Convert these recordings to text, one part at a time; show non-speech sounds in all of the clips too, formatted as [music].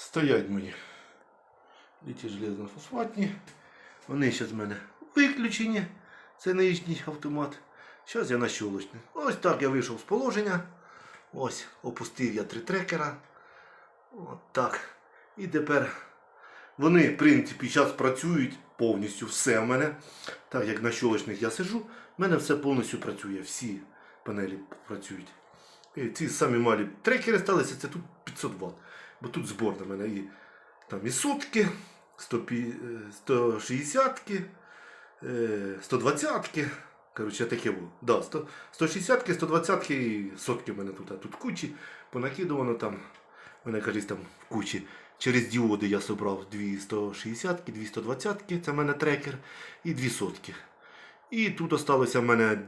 Стоять мої. Літі железно-фосфатні. Вони зараз в мене виключені. Це нижній автомат. Зараз я на щолочний. Ось так я вийшов з положення. Ось, опустив я три трекера. От так. І тепер вони, в принципі, зараз працюють повністю все в мене. Так як на щолочних я сижу, в мене все повністю працює. Всі панелі працюють. І ці самі малі трекери сталися, це тут 500 Вт. Бо тут збор на мене і там і сотки, 160-ки, 120. Коротше, таке було. Да, 100, 160, 120 і сотки в мене тут. А тут кучі, понакидувано там. в Мене кажуть там в кучі. Через діоди я собрав дві 160, дві 120, це в мене трекер, і дві сотки. І тут залишилося в мене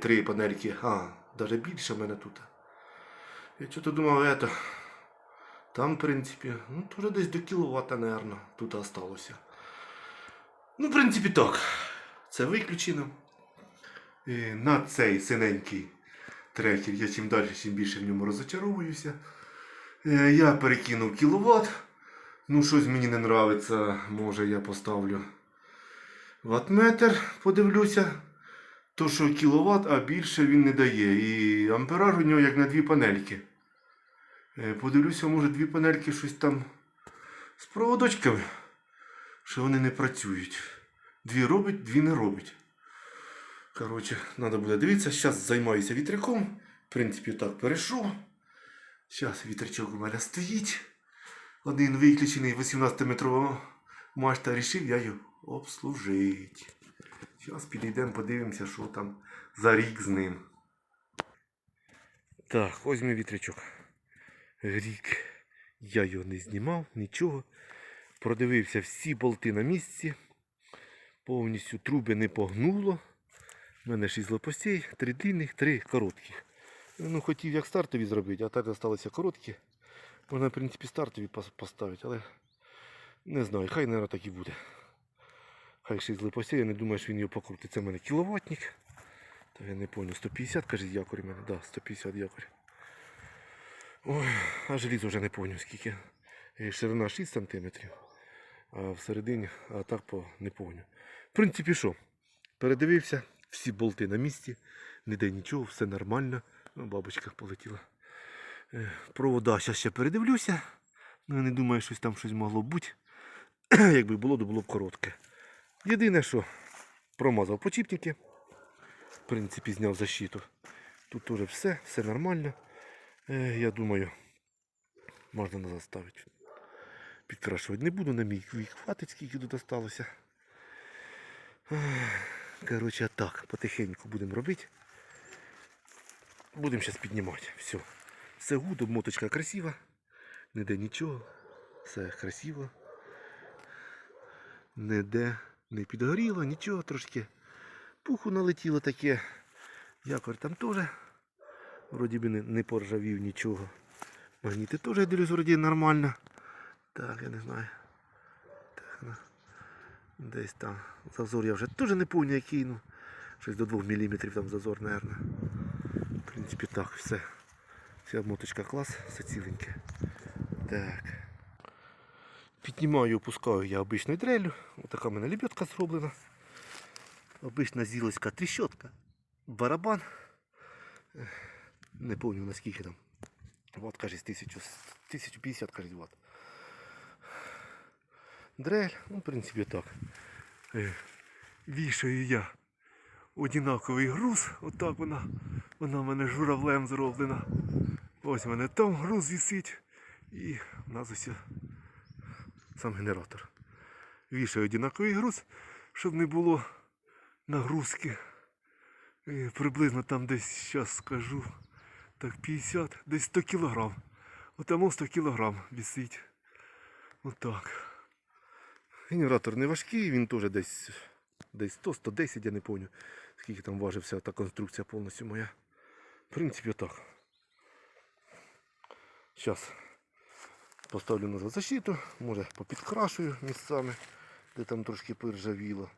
три панельки. А, навіть більше в мене тут. Я чого-то думав, это, там, в принципі, ну, теж десь до кіловата, наверное, тут осталося. Ну, в принципі, так. Це виключено. І на цей синенький трекер я чим далі, чим більше в ньому розочаровуюся. Е, Я перекинув кіловат. Ну, щось мені не нравиться. Може я поставлю ватметр, подивлюся. То, що кіловат, а більше він не дає. І ампераж у нього як на дві панельки. Е, Подивлюся, може дві панельки щось там з проводочками, що вони не працюють. Дві робить, дві не робить. Коротше, треба буде дивитися. Зараз займаюся вітряком. В принципі, так перейшов. Зараз вітрячок у мене стоїть. Один виключений 18-метрова мачта рішив я його обслужити. Зараз підійдемо, подивимося, що там за рік з ним. Так, ось мій вітрячок. Рік. Я його не знімав, нічого. Продивився всі болти на місці. Повністю труби не погнуло. У мене 6 лопастей, 3 длинних, 3 коротких. Ну, хотів як стартові зробити, а так залишилися короткі. Можна, в принципі, стартові поставити, але не знаю, хай, мабуть, так і буде. Хай 6 лопастей, я не думаю, що він його покрутить. Це в мене кіловатник. Та я не пам'ятаю, 150, каже, якорь у мене. Да, 150 якорь. Ой, а желізо вже не пам'ятаю скільки. Е, Ширина 6 см, а всередині, а так по не пам'ятаю. В принципі, що? Передивився, всі болти на місці, ніде нічого, все нормально. Ну, бабочка полетіла. Е, Провода зараз ще передивлюся. Ну, не думаю, щось там щось могло бути. [clears throat] Якби було, то було б коротке. Єдине, що промазав почіпники. В принципі, зняв защиту. Тут теж все, все нормально. Е, Я думаю, можна назад ставити. Підкрашувати не буду, на мій вік хватить, скільки тут осталося. Коротше, так, потихеньку будемо робити. Будемо зараз піднімати. Все. Все гуд, обмоточка красива. Ніде нічого. Все красиво. Ніде не підгоріло, нічого трошки. Пуху налетіло таке. Якорь там теж. Вроді би не, не поржавів нічого. Магніти теж я дивлюсь, вроді нормально. Так, я не знаю. Так, десь там. Зазор я вже теж не пам'ятаю, який, ну. Щось до 2 мм там зазор, мабуть. В принципі, так, все. Ця моточка клас, все ціленьке. Так. Піднімаю опускаю я обичною дрелю. Отака в мене лебедка зроблена. Обична зілочка тріщотка. Барабан. Не пам'ятаю наскільки там. З 1000, 1050, каже, ват. Дрель, ну, в принципі, так. Е, Вішаю я одинаковий груз. Отак вона. Вона в мене журавлем зроблена. Ось в мене там груз висить. І в нас ось сам генератор. Вішаю одинаковий груз, щоб не було нагрузки. Е, Приблизно там десь, зараз скажу, так 50, десь 100 кілограм. Отамо 100 кілограм висить. Отак. Генератор не важкий, він теж десь, десь 100-110, я не пам'ятаю, скільки там важить вся та конструкція повністю моя. В принципі, так. Зараз поставлю назад защиту, може попідкрашую місцями, де там трошки поржавіло.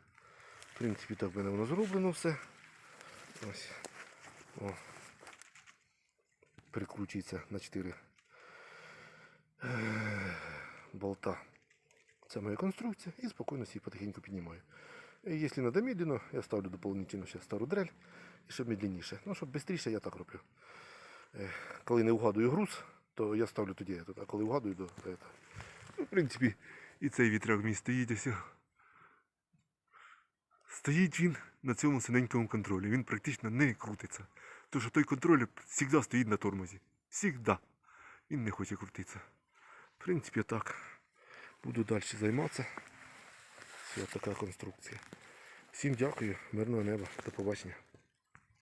В принципі, так в мене воно зроблено все. Ось. О. Прикручується на 4. болта. Це моя конструкція і спокійно її потихеньку піднімаю. Якщо треба медленно, я ставлю дополнительно ще стару дрель, і щоб медленніше. Ну, щоб швидше я так роблю. Е, Коли не вгадую груз, то я ставлю тоді, а коли вгадую, то это. Ну, в принципі, і цей вітряк мій стоїть і все. Стоїть він на цьому синенькому контролі. Він практично не крутиться. Тому що той контролер завжди стоїть на тормозі. Всігда. Він не хоче крутитися. В принципі, так. Буду далі займатися. Ось така конструкція. Всім дякую, мирного неба, до побачення.